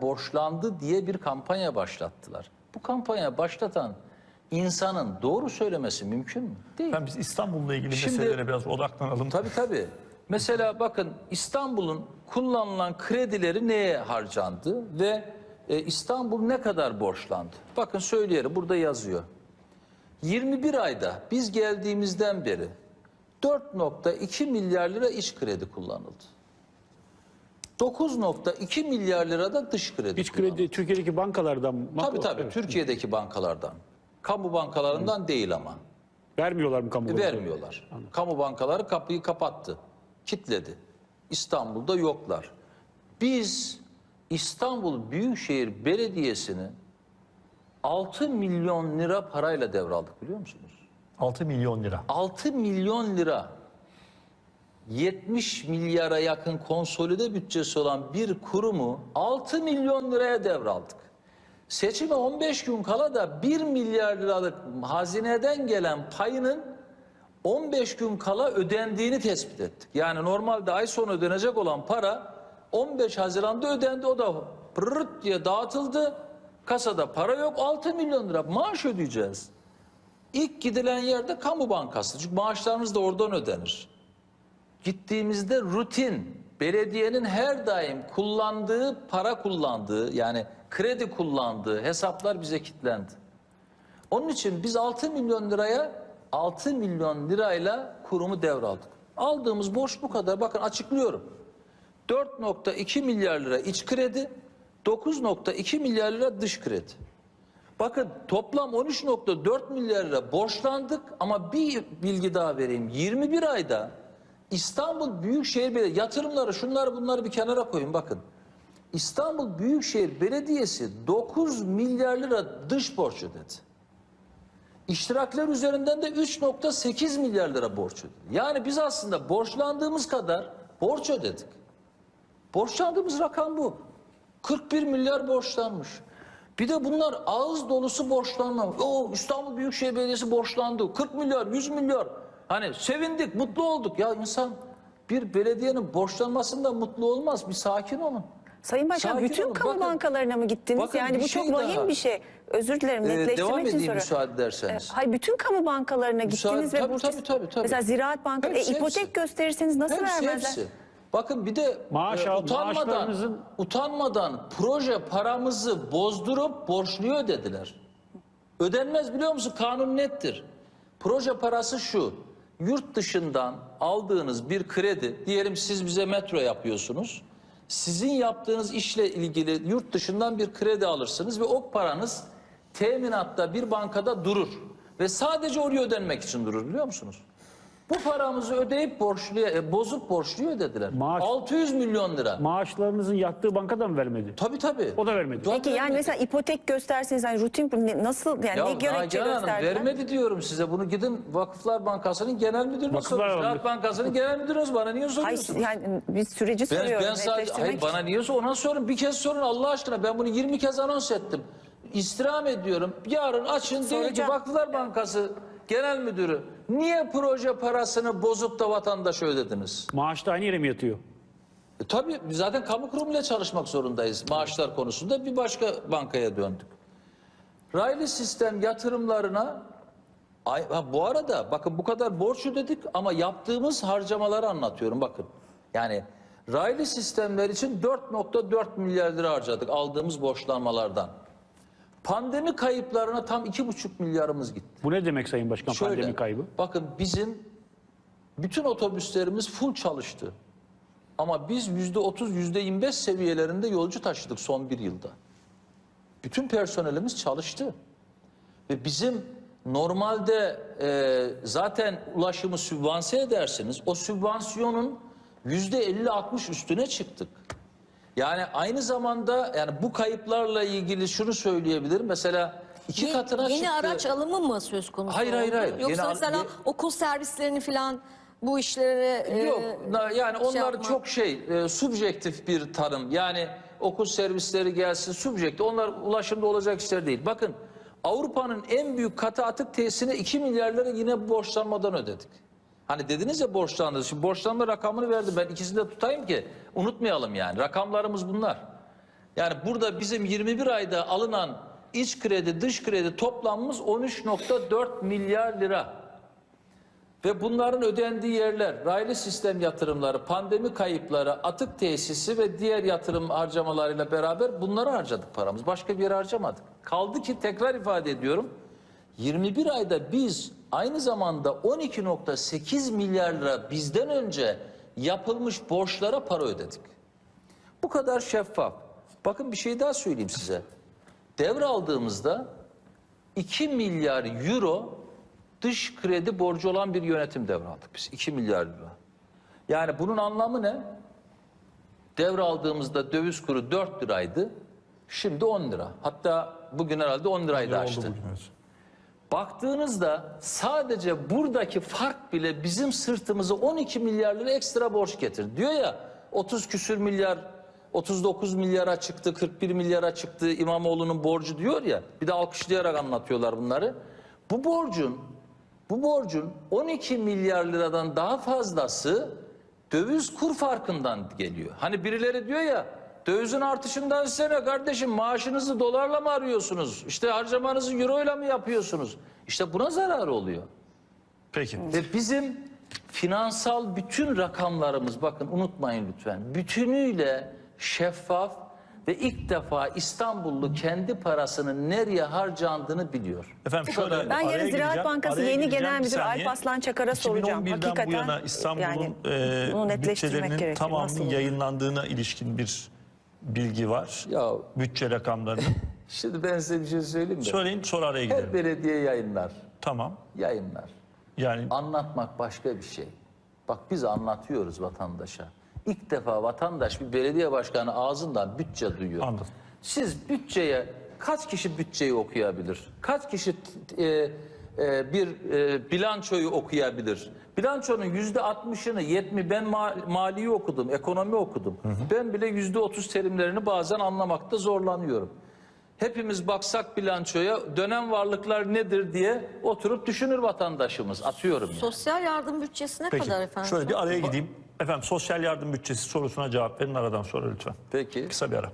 borçlandı diye bir kampanya başlattılar. Bu kampanya başlatan insanın doğru söylemesi mümkün mü? Değil. Ben biz İstanbul'la ilgili Şimdi- meselelere biraz odaklanalım. Tabii tabii. Mesela bakın İstanbul'un kullanılan kredileri neye harcandı ve e, İstanbul ne kadar borçlandı? Bakın söyleyelim burada yazıyor. 21 ayda biz geldiğimizden beri 4.2 milyar lira iç kredi kullanıldı. 9.2 milyar lira da dış kredi İç kullanıldı. kredi Türkiye'deki bankalardan mı? Tabii tabii Evet. Türkiye'deki bankalardan. Kamu bankalarından değil ama. Vermiyorlar mı kamu bankaları? Vermiyorlar. Kamu bankaları kapıyı kapattı. Kitledi. İstanbul'da yoklar. Biz İstanbul Büyükşehir Belediyesi'ni 6 milyon lira parayla devraldık biliyor musunuz? 6 milyon lira. 6 milyon lira 70 milyara yakın konsolide bütçesi olan bir kurumu 6 milyon liraya devraldık. Seçime 15 gün kala da 1 milyar liralık hazineden gelen payının 15 gün kala ödendiğini tespit ettik. Yani normalde ay sonu ödenecek olan para 15 Haziran'da ödendi. O da pırırt diye dağıtıldı. Kasada para yok 6 milyon lira maaş ödeyeceğiz. İlk gidilen yerde kamu bankası. Çünkü maaşlarımız da oradan ödenir. Gittiğimizde rutin belediyenin her daim kullandığı para kullandığı yani kredi kullandığı hesaplar bize kilitlendi. Onun için biz 6 milyon liraya 6 milyon lirayla kurumu devraldık. Aldığımız borç bu kadar. Bakın açıklıyorum. 4.2 milyar lira iç kredi, 9.2 milyar lira dış kredi. Bakın toplam 13.4 milyar lira borçlandık ama bir bilgi daha vereyim. 21 ayda İstanbul Büyükşehir Belediyesi yatırımları şunları bunları bir kenara koyun bakın. İstanbul Büyükşehir Belediyesi 9 milyar lira dış borç ödedi. İştirakler üzerinden de 3.8 milyar lira borç ödedi. Yani biz aslında borçlandığımız kadar borç ödedik. Borçlandığımız rakam bu. 41 milyar borçlanmış. Bir de bunlar ağız dolusu borçlanma. O İstanbul Büyükşehir Belediyesi borçlandı. 40 milyar, 100 milyar. Hani sevindik, mutlu olduk. Ya insan bir belediyenin borçlanmasından mutlu olmaz. Bir sakin olun. Sayın Başkan Sakin bütün olun. kamu Bakın- bankalarına mı gittiniz? bakın yani bu şey çok vahim daha. bir şey. Özür dilerim Ee, netleştirmek devam için soruyorum. müsaade ederseniz. Ee, hayır bütün kamu bankalarına Müsaade- gittiniz ve tabii, burada tabii, tabii, tabii. mesela Ziraat Bankası e, ipotek hepsi. gösterirseniz nasıl Hepsi, vermezler? hepsi. Bakın bir de Maaş e, al- utanmadan, maaşlarınızın- utanmadan proje paramızı bozdurup borçluyu ödediler. Ödenmez biliyor musun? Kanun nettir. Proje parası şu. Yurt dışından aldığınız bir kredi, diyelim siz bize metro yapıyorsunuz. Sizin yaptığınız işle ilgili yurt dışından bir kredi alırsınız ve o paranız teminatta bir bankada durur. Ve sadece oraya ödenmek için durur biliyor musunuz? Bu paramızı ödeyip borçluya, e, bozup borçluya ödediler. Maaş- 600 milyon lira. Maaşlarınızın yattığı bankadan mı vermedi? Tabii tabii. O da vermedi. Peki yani mesela ipotek gösterseniz yani rutin ne- nasıl yani Ya ne gerekçe Nagihan Hanım gösterdiler? vermedi diyorum size. Bunu gidin Vakıflar Bankası'nın genel müdürüne Vakıflar sorun. aldı. Ziraat Bankası'nın genel müdürüne bana niye Hayır soruyorsunuz? yani biz süreci ben, soruyorum ben sadece netleştirmek hayır, bana niye ona sorun. Bir kez sorun Allah aşkına. Ben bunu 20 kez anons ettim. İstirham ediyorum. Yarın açın deyin ki Soracağım. Vakıflar Bankası Genel Müdürü niye proje parasını bozup da vatandaşa ödediniz? Maaş da aynı yere mi yatıyor? E, tabii zaten kamu kurumuyla çalışmak zorundayız. Maaşlar konusunda bir başka bankaya döndük. Raylı sistem yatırımlarına ay, ha, bu arada bakın bu kadar borç ödedik ama yaptığımız harcamaları anlatıyorum bakın. Yani raylı sistemler için 4.4 milyar lira harcadık aldığımız borçlanmalardan. Pandemi kayıplarına tam 2,5 milyarımız gitti. Bu ne demek Sayın Başkan Şöyle, pandemi kaybı? Bakın bizim bütün otobüslerimiz full çalıştı. Ama biz yüzde otuz, yüzde yirmi beş seviyelerinde yolcu taşıdık son bir yılda. Bütün personelimiz çalıştı. Ve bizim normalde e, zaten ulaşımı sübvanse edersiniz. O sübvansiyonun yüzde elli altmış üstüne çıktık. Yani aynı zamanda yani bu kayıplarla ilgili şunu söyleyebilirim. Mesela iki Ye- katına yeni çıktı. araç alımı mı söz konusu? Hayır, hayır, oldu? hayır. Yoksa Yeni mesela ye- okul servislerini falan bu işlere e, Yok na- yani şey onlar yapmak. çok şey e, subjektif bir tanım. Yani okul servisleri gelsin subjektif. Onlar ulaşımda olacak işler değil. Bakın Avrupa'nın en büyük katı atık tesisine 2 milyar lira yine borçlanmadan ödedik. Hani dediniz ya borçlandınız. Şimdi borçlanma rakamını verdim. Ben ikisini de tutayım ki unutmayalım yani. Rakamlarımız bunlar. Yani burada bizim 21 ayda alınan iç kredi, dış kredi toplamımız 13.4 milyar lira. Ve bunların ödendiği yerler, raylı sistem yatırımları, pandemi kayıpları, atık tesisi ve diğer yatırım harcamalarıyla beraber bunları harcadık paramız. Başka bir yere harcamadık. Kaldı ki tekrar ifade ediyorum, 21 ayda biz aynı zamanda 12.8 milyar lira bizden önce yapılmış borçlara para ödedik. Bu kadar şeffaf. Bakın bir şey daha söyleyeyim size. Devraldığımızda 2 milyar euro dış kredi borcu olan bir yönetim devraldık biz. 2 milyar lira. Yani bunun anlamı ne? Devraldığımızda döviz kuru 4 liraydı. Şimdi 10 lira. Hatta bugün herhalde 10 lirayı da aştı. bugün, evet. Baktığınızda sadece buradaki fark bile bizim sırtımıza 12 milyar lira ekstra borç getirdi. Diyor ya 30 küsür milyar 39 milyara çıktı 41 milyara çıktı İmamoğlu'nun borcu diyor ya bir de alkışlayarak anlatıyorlar bunları. Bu borcun bu borcun 12 milyar liradan daha fazlası döviz kur farkından geliyor. Hani birileri diyor ya dövizin artışından size ne kardeşim maaşınızı dolarla mı arıyorsunuz? İşte harcamanızı euroyla mı yapıyorsunuz? İşte buna zararı oluyor. Peki. Ve bizim finansal bütün rakamlarımız bakın unutmayın lütfen. Bütünüyle şeffaf ve ilk defa İstanbullu kendi parasının nereye harcandığını biliyor. Efendim Bu şöyle. Ben yarın Ziraat Bankası yeni genel saniye. Alp Aslan Çakar'a soracağım. 2011'den bu Hakikaten yana İstanbul'un yani e, bunu netleştirmek bütçelerinin gerekiyor. tamamının yayınlandığına ilişkin bir bilgi var. Ya Bütçe rakamlarının. şimdi ben size bir şey söyleyeyim mi? Söyleyin sonra araya Her gidelim. belediye yayınlar. Tamam. Yayınlar. Yani Anlatmak başka bir şey. Bak biz anlatıyoruz vatandaşa. İlk defa vatandaş bir belediye başkanı ağzından bütçe duyuyor. Anladım. Siz bütçeye kaç kişi bütçeyi okuyabilir? Kaç kişi e, e, bir e, bilançoyu okuyabilir? Bilançonun yüzde altmışını, yetmi ben ma- maliyi okudum, ekonomi okudum. Ben bile yüzde otuz terimlerini bazen anlamakta zorlanıyorum. Hepimiz baksak bilançoya dönem varlıklar nedir diye oturup düşünür vatandaşımız. Atıyorum yani. Sosyal yardım bütçesi ne peki kadar efendim? şöyle bir araya gideyim. Efendim sosyal yardım bütçesi sorusuna cevap verin aradan sonra lütfen. Peki. Kısa bir ara.